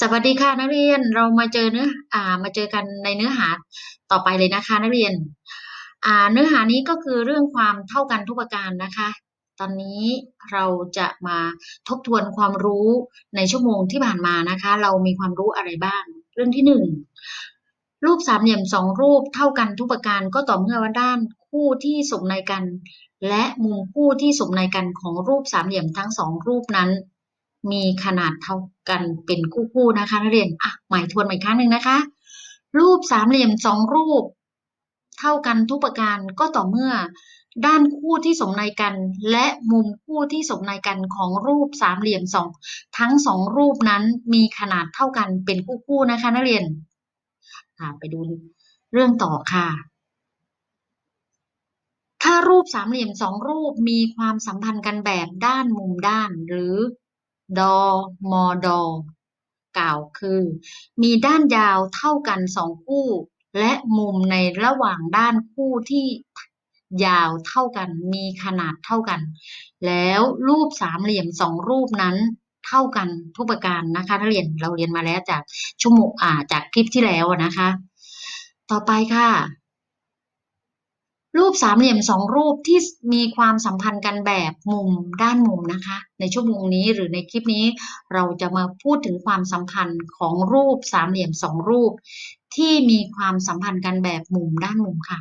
สวัสดีค่ะนักเรียนเรามาเจอเนื้ออ่ามาเจอกันในเนื้อหาต่อไปเลยนะคะ นักเรียนอ่าเนื้อหานี้ก็คือเรื่องความเท่ากันทุกประการนะคะ ตอนนี้เราจะมาทบทวนความรู้ในชั่วโมงที่ผ่านมานะคะ เรามีความรู้อะไรบ้าง เรื่องที่หนึ่งรูปสามเหลี่ยมสองรูปเท่ากันทุกประการก็ต่อเมื่อว่าด้านคู่ที่สมในกัน และมุมคู่ที่สมในกันของรูปสามเหลี่ยมทั้งสองรูปนั้น มีขนาดเท่ากันเป็นคู่ๆนะคะนักเรียนอะหมายทวนใหม่อีกครั้งหนึ่งนะคะ รูปสามเหลี่ยมสองรูป เท่ากันทุกประการก็ต่อเมื่อ ด้านคู่ที่สมในกัน และมุมคู่ที่สมในกันของรูปสามเหลี่ยมสองทั้งสองรูปนั้นมีขนาดเท่ากันเป็นคู่ๆนะคะนักเรียนค่ะไปดูเรื่องต่อค่ะถ้ารูปสามเหลี่ยมสองรูปมีความสัมพันธ์กันแบบด้านมุมด้าน หรือ ดอมอดอกล่าวคือ มีด้านยาวเท่ากันสองคู่ และมุมในระหว่างด้านคู่ที่ยาวเท่ากัน มีขนาดเท่ากัน แล้วรูปสามเหลี่ยมสองรูปนั้นเท่ากันทุกประการนะคะนักเรียนเราเรียนมาแล้วจากชั่วโมงอ่าจากคลิปที่แล้วนะคะ ต่อไปค่ะ รูปสามเหลี่ยมสองรูปที่มีความสัมพันธ์กันแบบมุมด้านมุมนะคะ ในชั่วโมงนี้หรือในคลิปนี้เราจะมาพูดถึงความสัมพันธ์ของรูปสามเหลี่ยมสองรูป ที่มีความสัมพันธ์กันแบบมุมด้านมุมค่ะ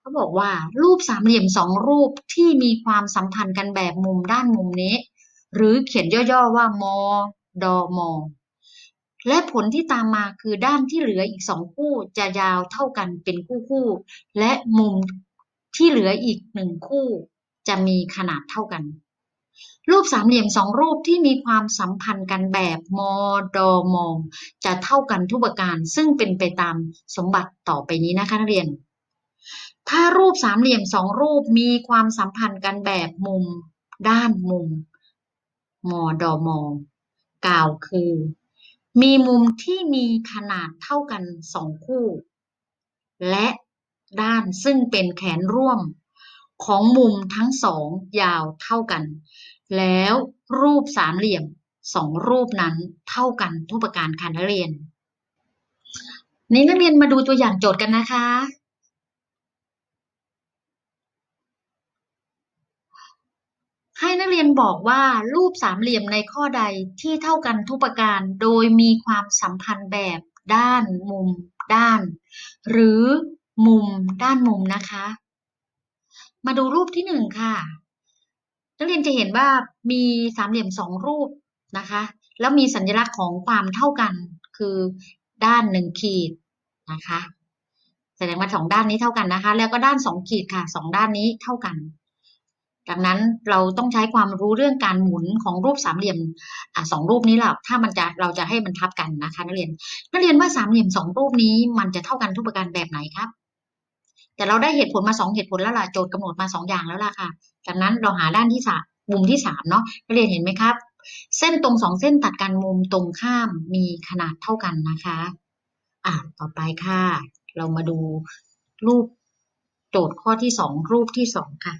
เขาบอกว่ารูปสามเหลี่ยมสองรูปที่มีความสัมพันธ์กันแบบมุมด้านมุมนี้ หรือเขียนย่อๆว่ามอดอมอและผลที่ตามมาคือด้านที่เหลืออีกสองคู่จะยาวเท่ากันเป็นคู่คู่ และมุม ที่เหลืออีกหนึ่งคู่จะมีขนาดเท่ากัน รูปสามเหลี่ยมสองรูปที่มีความสัมพันธ์กันแบบมอดอมอจะเท่ากันทุกประการ ซึ่งเป็นไปตามสมบัติต่อไปนี้นะคะนักเรียน ถ้ารูปสามเหลี่ยมสองรูปมีความสัมพันธ์กันแบบมุม ด้านมุมมอดอมอกล่าวคือ มีมุมที่มีขนาดเท่ากันสองคู่ และ ด้านซึ่งเป็นแขนร่วมของมุมทั้งสองยาวเท่ากัน แล้วรูปสามเหลี่ยมสองรูปนั้นเท่ากันทุกประการค่ะนักเรียน นี้นักเรียนมาดูตัวอย่างโจทย์กันนะคะ ให้นักเรียนบอกว่ารูปสามเหลี่ยมในข้อใดที่เท่ากันทุกประการ โดยมีความสัมพันธ์แบบด้านมุมด้าน หรือ มุมด้านมุมนะคะ มาดูรูปที่หนึ่งค่ะ นักเรียนจะเห็นว่ามีสามเหลี่ยมสองรูปนะคะ แล้วมีสัญลักษณ์ของความเท่ากัน คือด้านหนึ่งขีดนะคะ แสดงว่าสองด้านนี้เท่ากันนะคะ แล้วก็ด้านสองขีดค่ะสองด้านนี้เท่ากันดังนั้นเราต้องใช้ความรู้เรื่องการหมุนของรูปสามเหลี่ยมอสองรูปนี้แหละถ้ามันจะเราจะให้มันทับกันนะคะนักเรียนนักเรียนว่าสามเหลี่ยมสองรูปนี้มันจะเท่ากันทุกประการแบบไหนครับ แต่เราได้เหตุผลมาสองเหตุผลแล้วล่ะโจทย์กำหนดมาสองอย่างแล้วล่ะค่ะ จากนั้นเราหาด้านที่สามมุมที่สามเนาะเรียนเห็นไหมครับ เส้นตรงสองเส้นตัดกันมุมตรงข้ามมีขนาดเท่ากันนะคะ อะต่อไปค่ะ เรามาดูรูปโจทย์ข้อที่สองรูปที่สองค่ะ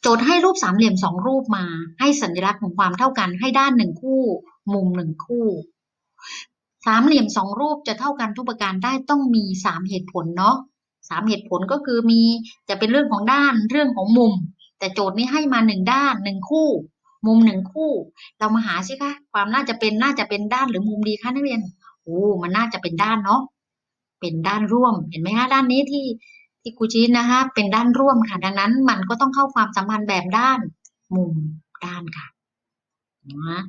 โจทย์ให้รูปสามเหลี่ยมสองรูปมา ให้สัญลักษณ์ของความเท่ากัน ให้ด้านหนึ่งคู่ มุมหนึ่งคู่สามเหลี่ยมสองรูปจะเท่ากันทุกประการได้ต้องมีสามเหตุผลเนาะ สามเหตุผลก็คือมีจะเป็นเรื่องของด้านเรื่องของมุม แต่โจทย์นี้ให้มาหนึ่งด้านหนึ่งคู่ มุมหนึ่งคู่ เรามาหาสิคะความน่าจะเป็นน่าจะเป็นด้านหรือมุมดีคะนักเรียนโอ้มันน่าจะเป็นด้านเนาะเป็นด้านร่วมเห็นไหมคะด้านนี้ที่ที่ครูชี้นะคะเป็นด้านร่วมค่ะ ดังนั้นมันก็ต้องเข้าความสัมพันธ์แบบด้านมุมด้านค่ะนะ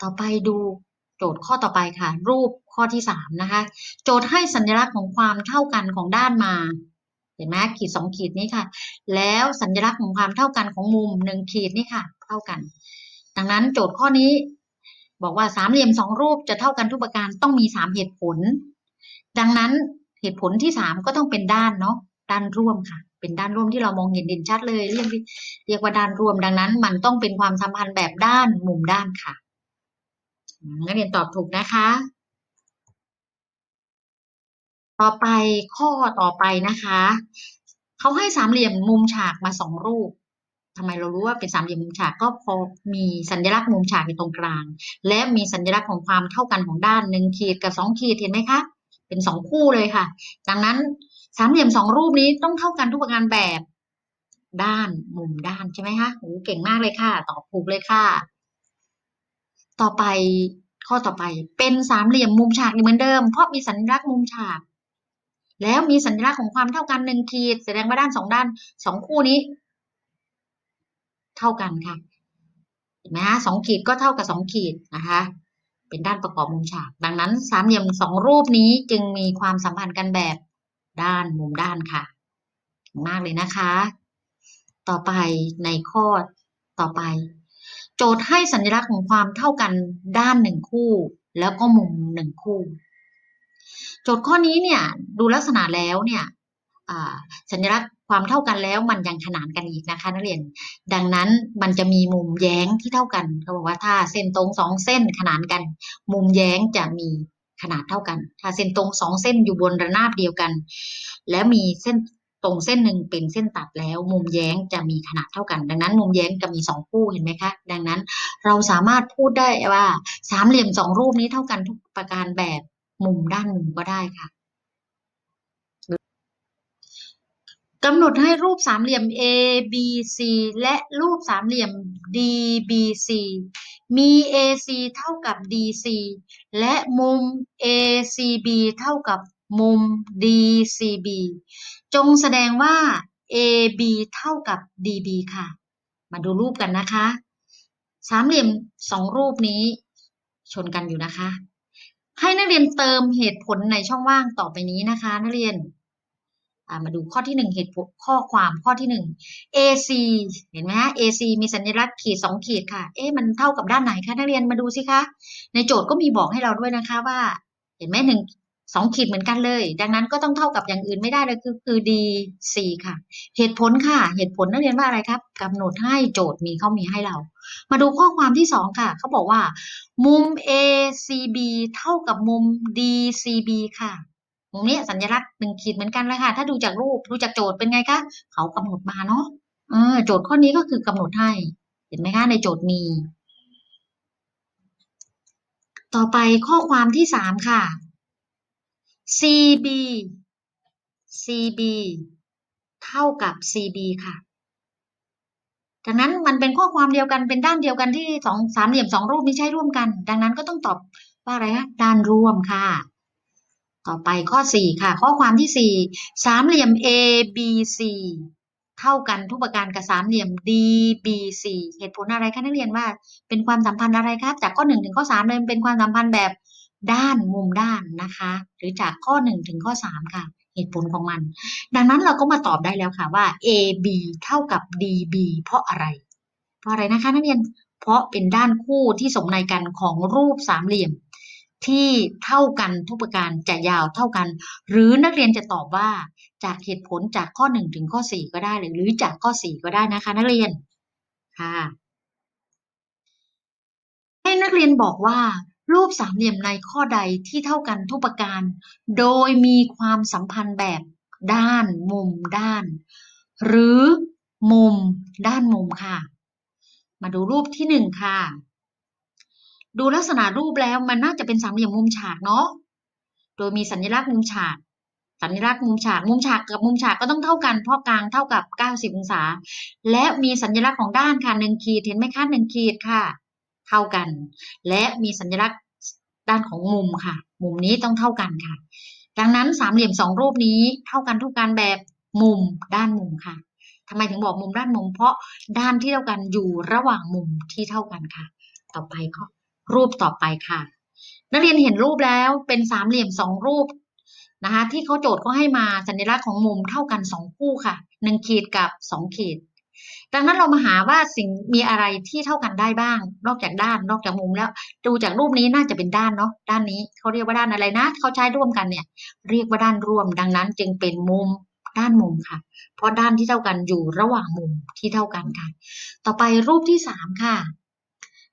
ต่อไปดูโจทย์ข้อต่อไปค่ะ รูป ข้อที่สามนะคะ โจทย์ให้สัญลักษณ์ของความเท่ากันของด้านมา เห็นไหมขีดสองขีดนี้ค่ะ แล้วสัญลักษณ์ของความเท่ากันของมุมหนึ่งขีดนี่ค่ะ เท่ากัน ดังนั้นโจทย์ข้อนี้ บอกว่าสามเหลี่ยมสองรูปจะเท่ากันทุกประการต้องมีสามเหตุผล ดังนั้นเหตุผลที่สามก็ต้องเป็นด้านเนาะด้านร่วมค่ะ เป็นด้านร่วมที่เรามองเห็นเด่นชัดเลยเรียกเรียกว่าด้านร่วมดังนั้น มันต้องเป็นความสัมพันธ์แบบด้านมุมด้านค่ะนักเรียนตอบถูกนะคะ ต่อไปข้อต่อไปนะคะเขาให้สามเหลี่ยมมุมฉากมาสองรูปทำไมเรารู้ว่าเป็นสามเหลี่ยมมุมฉากก็พอมีสัญลักษณ์มุมฉากอยู่ตรงกลาง และมีสัญลักษณ์ของความเท่ากันของด้านหนึ่งขีดกับสองขีดเห็นไหมคะเป็นสองคู่เลยค่ะ ดังนั้นสามเหลี่ยมสองรูปนี้ต้องเท่ากันทุกประการแบบด้านมุมด้านใช่ไหมคะโอ้เก่งมากเลยค่ะ ตอบถูกเลยค่ะ ต่อไปข้อต่อไปเป็นสามเหลี่ยมมุมฉากเหมือนเดิม เพราะมีสัญลักษณ์มุมฉาก แล้วมีสัญลักษณ์ของความเท่ากันหนึ่งขีด แสดงว่าด้านสองด้านสองคู่นี้ เท่ากันค่ะเห็นไหมฮะสองขีดก็เท่ากับสองขีดนะคะ เป็นด้านประกอบมุมฉาก ดังนั้นสามเหลี่ยมสองรูปนี้จึงมีความสัมพันธ์กันแบบด้านมุมด้านค่ะ มากเลยนะคะ ต่อไปในข้อต่อไป โจทย์ให้สัญลักษณ์ของความเท่ากันด้านหนึ่งคู่ แล้วก็มุมหนึ่งคู่ โจทย์ข้อนี้เนี่ยดูลักษณะแล้วเนี่ยสัญลักษณ์ความเท่ากันแล้วมันยังขนานกันอีกนะคะนักเรียน ดังนั้นมันจะมีมุมแย้งที่เท่ากันเขาบอกว่าถ้าเส้นตรงสองเส้นขนานกัน มุมแย้งจะมีขนาดเท่ากัน ถ้าเส้นตรงสองเส้นอยู่บนระนาบเดียวกัน แล้วมีเส้นตรงเส้นหนึ่งเป็นเส้นตัดแล้ว มุมแย้งจะมีขนาดเท่ากัน ดังนั้น มุมแย้งจะมีสองคู่เห็นไหมคะ ดังนั้นเราสามารถพูดได้ว่าสามเหลี่ยมสองรูปนี้เท่ากันทุกประการแบบ มุมด้านมุมก็ได้ค่ะกำหนดให้รูปสามเหลี่ยม A B C และรูปสามเหลี่ยม D B C มี AC เท่ากับ DC และมุม ACB เท่ากับมุม DCB จงแสดงว่า AB เท่ากับ DB ค่ะ มาดูรูปกันนะคะ สามเหลี่ยมสองรูปนี้ชนกันอยู่นะคะ ให้นักเรียนเติมเหตุผลในช่องว่างต่อไปนี้นะคะ นักเรียนมาดูข้อที่หนึ่งเหตุผลข้อความข้อที่หนึ่ง AC เห็นไหมฮะ AC มีสัญลักษณ์ขีดสองขีดค่ะ เอ๊ะมันเท่ากับด้านไหนคะนักเรียนมาดูสิคะ ในโจทย์ก็มีบอกให้เราด้วยนะคะว่า เห็นไหมหนึ่ง สองขีดเหมือนกันเลย ดังนั้นก็ต้องเท่ากับอย่างอื่นไม่ได้เลยคือคือ D C ค่ะ เหตุผลค่ะ เหตุผลนักเรียนว่าอะไรครับกำหนดให้โจทย์มีเขามีให้เรา มาดูข้อความที่สองค่ะ เขาบอกว่า มุม ACB เท่ากับมุม DCB ค่ะตรงนี้สัญลักษณ์หนึ่งขีดเหมือนกันเลยค่ะ ถ้าดูจากรูปดูจากโจทย์เป็นไงคะเขากำหนดมาเนาะเออโจทย์ข้อนี้ก็คือกำหนดให้ เห็นไหมคะในโจทย์มีต่อไปข้อความที่สามค่ะ CB CB เท่ากับ CB ค่ะดังนั้นมันเป็นข้อความเดียวกันเป็นด้านเดียวกันที่สองสามเหลี่ยมสองรูปนี้ใช้ร่วมกัน ดังนั้นก็ต้องตอบว่าอะไรคะด้านร่วมค่ะ ต่อไปข้อ4ค่ะ ข้อความที่4สามเหลี่ยม ABC เท่ากันทุกประการกับสามเหลี่ยม DBC เหตุผลอะไรคะนักเรียนว่า เป็นความสัมพันธ์อะไรครับ จากข้อ1ถึงข้อ3เลยเป็นความสัมพันธ์แบบ ด้านมุมด้านนะคะ หรือจากข้อ 1 ถึงข้อ 3 ค่ะ เหตุผลของมัน ดังนั้นเราก็มาตอบได้แล้วค่ะว่า AB เท่ากับ DB เพราะอะไร เพราะอะไรนะคะนักเรียนเพราะเป็นด้านคู่ที่สมในกันของรูปสามเหลี่ยม ที่เท่ากันทุกประการจะยาวเท่ากัน หรือนักเรียนจะตอบว่าจากเหตุผลจากข้อ 1 ถึงข้อ 4 ก็ได้หรือจากข้อ 4 ก็ได้นะคะ นักเรียนค่ะให้นักเรียนบอกว่า รูปสามเหลี่ยมในข้อใดที่เท่ากันทุกประการ โดยมีความสัมพันธ์แบบด้านมุมด้าน หรือมุมด้านมุมค่ะ มาดูรูปที่หนึ่งค่ะ ดูลักษณะรูปแล้วมันน่าจะเป็นสามเหลี่ยมมุมฉากเนาะ โดยมีสัญลักษณ์มุมฉาก สัญลักษณ์มุมฉาก มุมฉากกับมุมฉากก็ต้องเท่ากัน เพราะกลางเท่ากับ 90 องศา และมีสัญลักษณ์ของด้านค่ะหนึ่งขีด เห็นไหมคะหนึ่งขีดค่ะ เท่ากัน และมีสัญลักษณ์ด้านของมุมค่ะ มุมนี้ต้องเท่ากันค่ะ ดังนั้นสามเหลี่ยมสองรูปนี้เท่ากันทุกการแบบมุมด้านมุมค่ะทำไมถึงบอกมุมด้านมุม เพราะด้านที่เท่ากันอยู่ระหว่างมุมที่เท่ากันค่ะ ต่อไปข้อรูปต่อไปค่ะ นักเรียนเห็นรูปแล้วเป็นสามเหลี่ยมสองรูปนะคะที่เขาโจทย์เขาให้มาสัญลักษณ์ของมุมเท่ากันสองคู่ค่ะหนึ่งขีดกับสองขีด ดังนั้นเรามาหาว่าสิ่งมีอะไรที่เท่ากันได้บ้าง นอกจากด้านนอกจากมุมแล้ว ดูจากรูปนี้น่าจะเป็นด้านเนาะด้านนี้เขาเรียกว่าด้านอะไรนะเขาใช้ร่วมกันเนี่ย เรียกว่าด้านร่วม ดังนั้นจึงเป็นมุมด้านมุมค่ะ เพราะด้านที่เท่ากันอยู่ระหว่างมุมที่เท่ากันค่ะ ต่อไปรูปที่สามค่ะ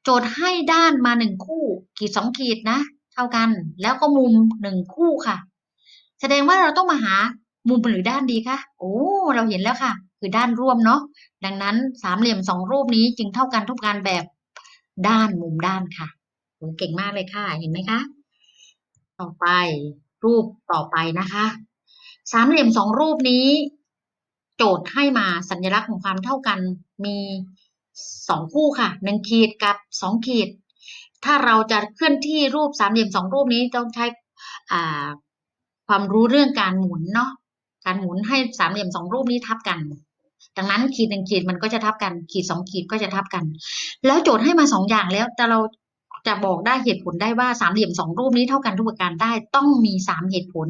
โจทย์ให้ด้านมาหนึ่งคู่ขีดสองขีดนะ เท่ากัน แล้วก็มุมหนึ่งคู่ค่ะ แสดงว่าเราต้องมาหามุมหรือด้านดีคะโอ้เราเห็นแล้วค่ะ คือด้านร่วมเนาะดังนั้นสามเหลี่ยมสองรูปนี้จึงเท่ากันทุกการแบบด้านมุมด้านค่ะโหเก่งมากเลยค่ะเห็นไหมคะ ต่อไปรูปต่อไปนะคะ สามเหลี่ยมสองรูปนี้ โจทย์ให้มาสัญลักษณ์ของความเท่ากันมีสองคู่ค่ะหนึ่งขีดกับสองขีด ถ้าเราจะเคลื่อนที่รูปสามเหลี่ยมสองรูปนี้ต้องใช้ความรู้เรื่องการหมุนเนาะการหมุนให้สามเหลี่ยมสองรูปนี้ทับกัน ดังนั้นขีดหนึ่งขีดมันก็จะทับกัน ขีดสองขีดก็จะทับกัน แล้วโจทย์ให้มาสองอย่างแล้ว แต่เราจะบอกได้เหตุผลได้ว่าสามเหลี่ยมสองรูปนี้เท่ากันทุกประการได้ต้องมีสามเหตุผล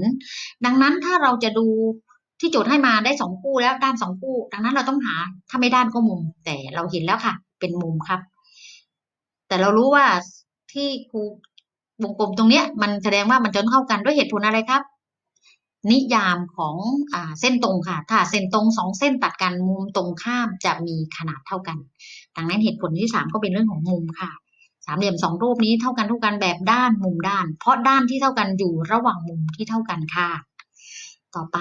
ดังนั้นถ้าเราจะดูที่โจทย์ให้มาได้สองคู่แล้วด้านสองคู่ ดังนั้นเราต้องหาถ้าไม่ด้านก็มุม แต่เราเห็นแล้วค่ะ เป็นมุมครับ แต่เรารู้ว่าที่ครูวงกลมตรงเนี้ย มันแสดงว่ามันจะเท่ากันด้วยเหตุผลอะไรครับ นิยามของอเส้นตรงค่ะ ถ้าเส้นตรงสองเส้นตัดกันมุมตรงข้ามจะมีขนาดเท่ากัน ดังนั้นเหตุผลที่สามก็เป็นเรื่องของมุมค่ะ สามเหลี่ยมสองรูปนี้เท่ากันทุกกันแบบด้านมุมด้าน เพราะด้านที่เท่ากันอยู่ระหว่างมุมที่เท่ากันค่ะ ต่อไป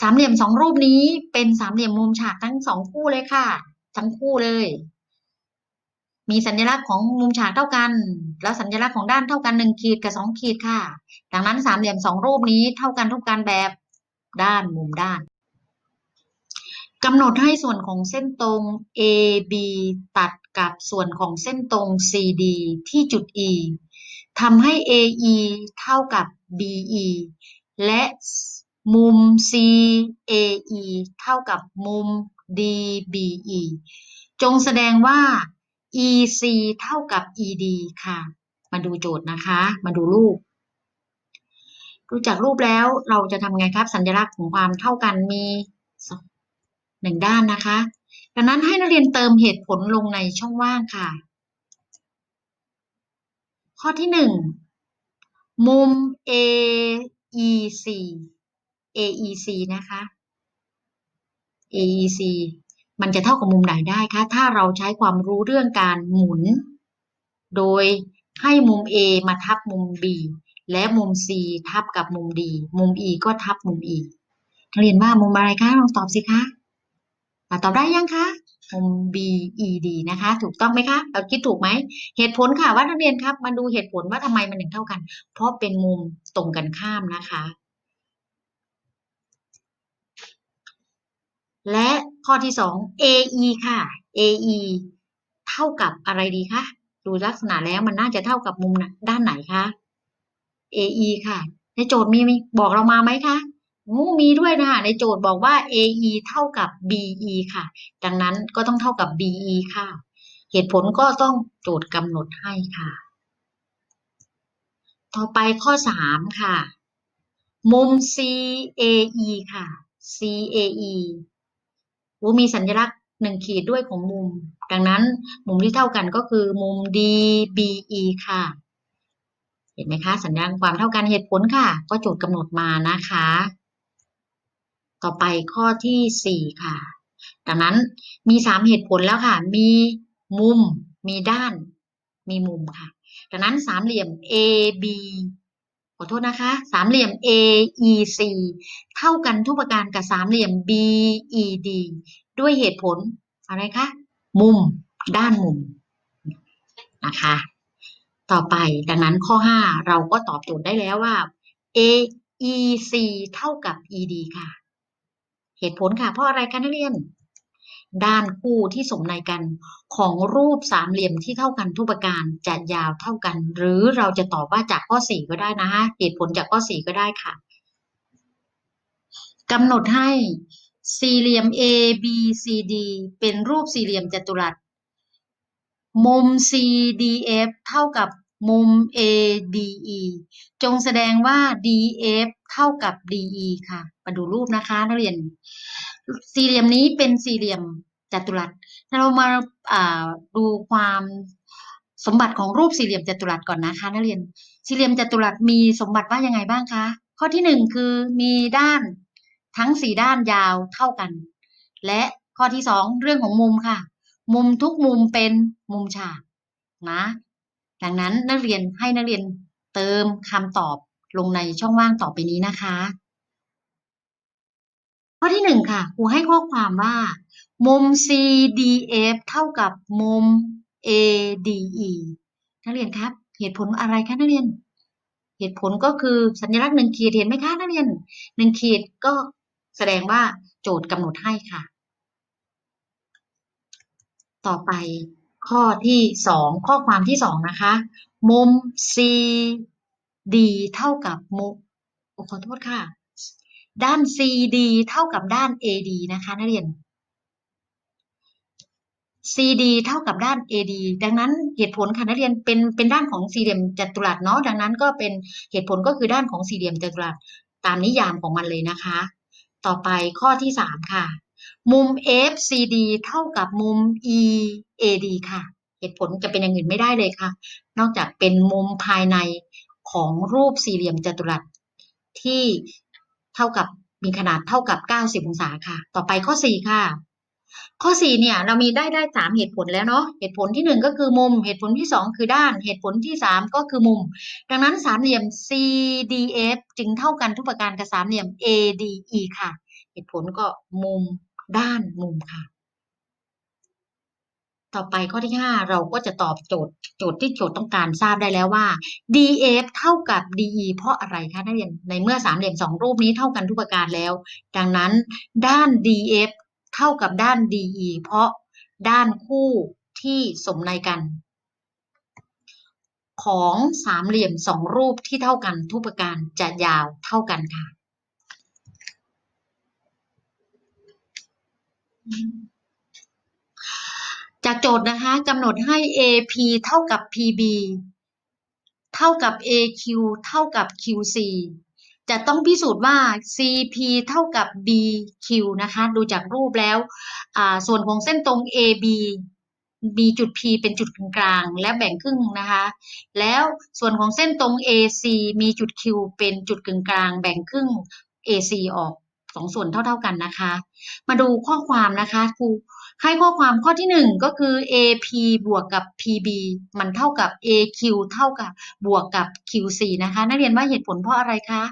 สามเหลี่ยมสองรูปนี้เป็นสามเหลี่ยมมุมฉากทั้งสองคู่เลยค่ะ ทั้งคู่เลย มีสัญลักษณ์ของมุมฉากเท่ากัน แล้วสัญลักษณ์ของด้านเท่ากันหนึ่งขีดกับสองขีดค่ะ ดังนั้นสามเหลี่ยมสองรูปนี้เท่ากันทุกการแบบด้านมุมด้านกำหนดให้ส่วนของเส้นตรง AB ตัดกับส่วนของเส้นตรง CD ที่จุด E ทำให้ AE เท่ากับ BE และมุม CAE เท่ากับมุม DBE จงแสดงว่า EC เท่ากับ ED ค่ะ มาดูโจทย์นะคะ มาดูรูป ดูจากรูปแล้วเราจะทำไงครับ สัญลักษณ์ของความเท่ากันมีหนึ่งด้านนะคะ ดังนั้นให้นักเรียนเติมเหตุผลลงในช่องว่างค่ะ ข้อที่หนึ่งมุม AEC AEC นะคะ AEC มันจะเท่ากับมุมไหนได้คะ ถ้าเราใช้ความรู้เรื่องการหมุน โดยให้มุม A มาทับมุม B และมุม C ทับกับมุม D มุม E ก็ทับมุม E นักเรียนว่ามุมอะไรคะลองตอบสิคะตอบได้ยังคะมุม BED นะคะ ถูกต้องไหมคะ เราคิดถูกไหม เหตุผลค่ะว่านักเรียนครับ มาดูเหตุผลว่าทำไมมันถึงเท่ากัน เพราะเป็นมุมตรงกันข้ามนะคะ และข้อที่สอง AE ค่ะ AE เท่ากับอะไรดีคะ ดูลักษณะแล้วมันน่าจะเท่ากับมุมด้านไหนคะ AE ค่ะ ในโจทย์มีบอกเรามาไหมคะงูมีด้วยนะคะในโจทย์บอกว่า AE เท่ากับ BE ค่ะ ดังนั้นก็ต้องเท่ากับ BE ค่ะ เหตุผลก็ต้องโจทย์กำหนดให้ค่ะ ต่อไปข้อสามค่ะ มุม CAE ค่ะ CAE โอ้มีสัญลักษณ์หนึ่งขีดด้วยของมุม ดังนั้นมุมที่เท่ากันก็คือมุม DBE ค่ะ เห็นไหมคะ สัญญาณความเท่ากันเหตุผลค่ะ ก็โจทย์กำหนดมานะคะ ต่อไปข้อที่สี่ค่ะ ดังนั้นมีสามเหตุผลแล้วค่ะ มีมุม มีด้าน มีมุมค่ะ ดังนั้นสามเหลี่ยม AB ขอโทษนะคะสามเหลี่ยม AEC เท่ากันทุกประการกับสามเหลี่ยม BED ด้วยเหตุผลอะไรคะมุมด้านมุมนะคะต่อไปดังนั้นข้อ 5 เราก็ตอบโจทย์ได้แล้วว่า AEC เท่ากับ ED ค่ะ เหตุผลค่ะ เพราะอะไรคะนักเรียน ด้านคู่ที่สมในกันของรูปสามเหลี่ยมที่เท่ากันทุกประการจะยาวเท่ากัน หรือเราจะตอบว่าจากข้อ 4 ก็ได้นะคะเหตุผลจากข้อ 4 ก็ได้ค่ะกำหนดให้สี่เหลี่ยม A B C D เป็นรูปสี่เหลี่ยมจัตุรัส มุม CDF เท่ากับมุม ADE จงแสดงว่า DF เท่ากับ DE ค่ะ มาดูรูปนะคะนักเรียน สี่เหลี่ยมนี้เป็นสี่เหลี่ยมจัตุรัสเรามาดูความสมบัติของรูปสี่เหลี่ยมจัตุรัสก่อนนะคะนักเรียน สี่เหลี่ยมจัตุรัสมีสมบัติว่ายังไงบ้างคะ ข้อที่หนึ่งคือมีด้านทั้งสี่ด้านยาวเท่ากัน และข้อที่สองเรื่องของมุมค่ะ มุมทุกมุมเป็นมุมฉากนะดังนั้นนักเรียนให้นักเรียนเติมคำตอบลงในช่องว่างต่อไปนี้นะคะ ข้อที่หนึ่งค่ะครูให้ข้อความว่า มุม CDF เท่ากับมุม ADE นักเรียนครับ เหตุผลอะไรคะนักเรียน เหตุผลก็คือสัญลักษณ์หนึ่งขีดเห็นไหมคะนักเรียนหนึ่งขีดก็แสดงว่าโจทย์กำหนดให้ค่ะ ต่อไปข้อที่สองข้อความที่สองนะคะ มุม CD เท่ากับมุมโอ้ขอโทษค่ะ ด้าน CD เท่ากับด้าน AD นะคะนักเรียน CD เท่ากับด้าน AD ดังนั้นเหตุผลค่ะนักเรียนเป็นเป็นด้านของสี่เหลี่ยมจัตุรัสเนาะดังนั้นก็เป็นเหตุผลก็คือด้านของสี่เหลี่ยมจัตุรัสตามนิยามของมันเลยนะคะ ต่อไปข้อที่สามค่ะ มุม FCD เท่ากับมุม EAD ค่ะ เหตุผลจะเป็นอย่างอื่นไม่ได้เลยค่ะ นอกจากเป็นมุมภายในของรูปสี่เหลี่ยมจัตุรัสที่ เท่ากับมีขนาดเท่ากับ 90 องศาค่ะ ต่อไปข้อ 4 ค่ะ ข้อ 4 เนี่ย เรามีได้ได้ 3 เหตุผลแล้วเนาะ เหตุผลที่ 1 ก็คือมุม เหตุผลที่ 2 คือด้าน เหตุผลที่ 3 ก็คือมุม ดังนั้นสามเหลี่ยม CDF จึงเท่ากันทุกประการกับสามเหลี่ยม ADE ค่ะ เหตุผลก็มุมด้านมุมค่ะ ต่อไปข้อที่ 5 เราก็จะตอบโจทย์โจทย์ที่โจทย์ต้องการทราบได้แล้วว่า DF เท่ากับ DE เพราะอะไรคะนักเรียนในเมื่อสามเหลี่ยมสองรูปนี้เท่ากันทุกประการแล้ว ดังนั้นด้าน DF เท่ากับด้าน DE เพราะด้านคู่ที่สมในกัน ของสามเหลี่ยมสองรูปที่เท่ากันทุกประการจะยาวเท่ากันค่ะ จากโจทย์นะคะกำหนดให้ AP เท่ากับ PB เท่ากับ AQ เท่ากับ QC จะต้องพิสูจน์ว่า CP เท่ากับ BQ นะคะ ดูจากรูปแล้ว ส่วนของเส้นตรง AB มีจุด P เป็นจุดกลางและแบ่งครึ่งนะคะ แล้วส่วนของเส้นตรง AC มีจุด Q เป็นจุดกลาง แบ่งครึ่ง AC ออกสองส่วนเท่า ๆกันนะคะ มาดูข้อความนะคะครู ให้ข้อความข้อที่หนึ่งก็คือ AP บวกกับ PB มันเท่ากับ AQ เท่ากับบวกกับ QC นะคะ นักเรียนว่าเหตุผลเพราะอะไรคะ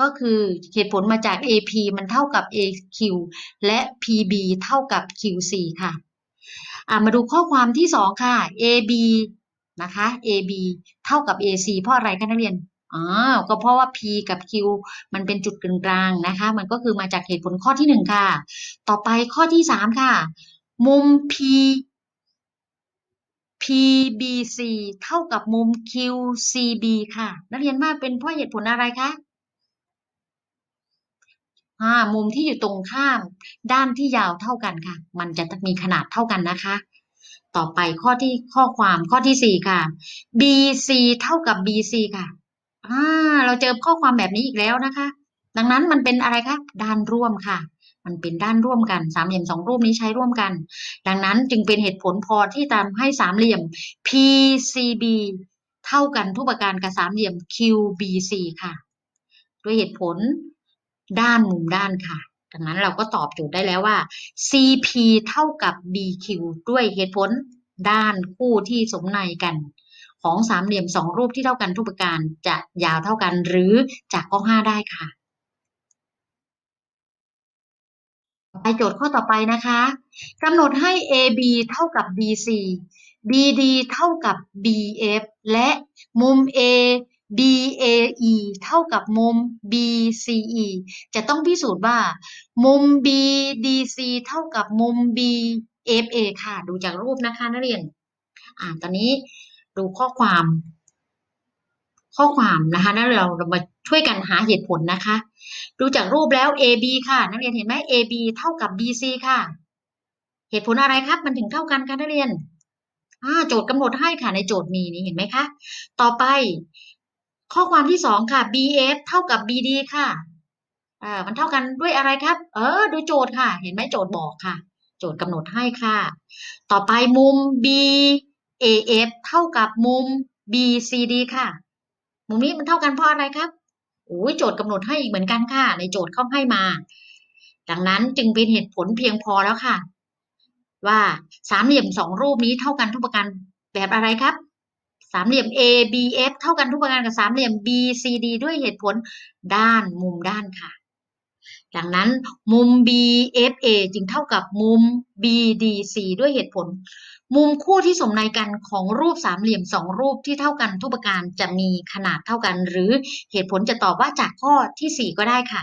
ก็คือเหตุผลมาจาก AP มันเท่ากับ AQ และ PB เท่ากับ QC ค่ะมาดูข้อความที่สองค่ะ AB นะคะ AB เท่ากับ AC เพราะอะไรคะนักเรียน อ๋อก็เพราะว่า P กับ Q มันเป็นจุดกึ่งกลางนะคะ มันก็คือมาจากเหตุผลข้อที่หนึ่งค่ะ ต่อไปข้อที่สามค่ะ มุม P PBC เท่ากับมุม QCB ค่ะ นักเรียนว่าเป็นเพราะเหตุผลอะไรคะอ่ามุมที่อยู่ตรงข้าม ด้านที่ยาวเท่ากันค่ะ มันจะมีขนาดเท่ากันนะคะ ต่อไปข้อที่ข้อความข้อที่สี่ค่ะ BC เท่ากับ BC ค่ะ อ่าเราเจอข้อความแบบนี้อีกแล้วนะคะ ดังนั้นมันเป็นอะไรคะด้านร่วมค่ะ มันเป็นด้านร่วมกันสามเหลี่ยมสองรูปนี้ใช้ร่วมกัน ดังนั้นจึงเป็นเหตุผลพอที่ทำให้สามเหลี่ยม PCB เท่ากันทุกประการกับสามเหลี่ยม QBC ค่ะ ด้วยเหตุผลด้านมุมด้านค่ะ ดังนั้นเราก็ตอบโจทย์ได้แล้วว่า CP เท่ากับ BQ ด้วยเหตุผลด้านคู่ที่สมในกัน ของสามเหลี่ยมสองรูปที่เท่ากันทุกประการจะยาวเท่ากันหรือจากข้อ5ได้ค่ะไปโจทย์ข้อต่อไปนะคะกำหนดให้ AB เท่ากับ BC BD เท่ากับ BF และมุม A BAE เท่ากับมุม BCE จะต้องพิสูจน์ว่า มุม BDC เท่ากับมุม BFA ค่ะ ดูจากรูปนะคะนักเรียน อ่า ตอนนี้ ดูข้อความ ข้อความนะคะแล้วเรามาช่วยกันหาเหตุผลนะคะ ดูจากรูปแล้ว AB ค่ะ นักเรียนเห็นไหม AB เท่ากับ BC ค่ะ เหตุผลอะไรครับ มันถึงเท่ากันคะนักเรียนโจทย์กำหนดให้ค่ะในโจทย์มีนี่เห็นไหมคะ ต่อไป ข้อความที่สองค่ะ BF เท่ากับ BD ค่ะอ่ามันเท่ากันด้วยอะไรครับ เออ ดูโจทย์ค่ะ เห็นไหมโจทย์บอกค่ะ โจทย์กำหนดให้ค่ะ ต่อไปมุม B AF เท่ากับมุม BCD ค่ะ มุมนี้มันเท่ากันเพราะอะไรครับโอ้ยโจทย์กำหนดให้อีกเหมือนกันค่ะ ในโจทย์เข้าให้มา ดังนั้นจึงเป็นเหตุผลเพียงพอแล้วค่ะ ว่าสามเหลี่ยมสองรูปนี้เท่ากันทุกประการแบบอะไรครับ สามเหลี่ยม ABF เท่ากันทุกประการกับสามเหลี่ยม BCD ด้วยเหตุผลด้านมุมด้านค่ะ ดังนั้นมุม BFA จึงเท่ากับมุม BDC ด้วยเหตุผล มุมคู่ที่สมในกันของรูปสามเหลี่ยมสองรูปที่เท่ากันทุกประการจะมีขนาดเท่ากัน หรือเหตุผลจะตอบว่าจากข้อที่4ก็ได้ค่ะ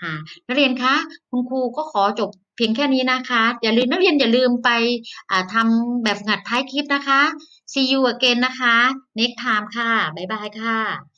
ค่ะนักเรียนคะคุณครูก็ขอจบเพียงแค่นี้นะคะ อย่าลืมนักเรียนอย่าลืมไปทำแบบฝึกหัดท้ายคลิปนะคะ see you again นะคะ next time ค่ะ บ๊ายบายค่ะ